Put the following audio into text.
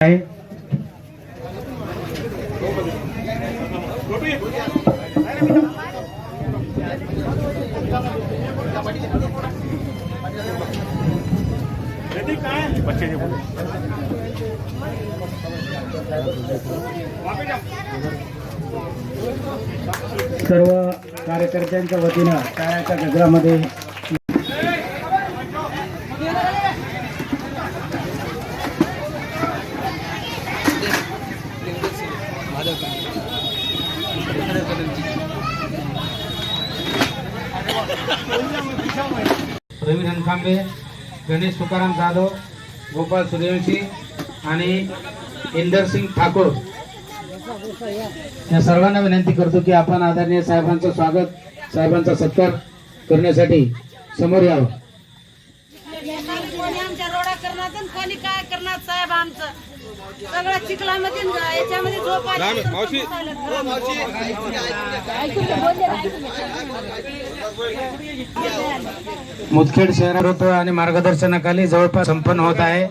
आहे सर्व कार्यकर्त्यांच्या वतीनं टाळ्याच्या गजरामध्ये रवी रणखांबे गणेश तुकाराम जाधव गोपाल सूर्यवंशी आणि इंदरसिंग ठाकूर. या सर्वांना विनंती करतो की आपण आदरणीय साहेबांचं स्वागत साहेबांचा सत्कार करण्यासाठी समोर यावं. कोणी आमच्या रोडा करणार कोणी काय करणार साहेब आमचं? सगळं चिखलामध्ये याच्यामध्ये झोप आली. मुदखेड शहरात आणि मार्गदर्शनाखाली जवळपास संपन्न होत आहे.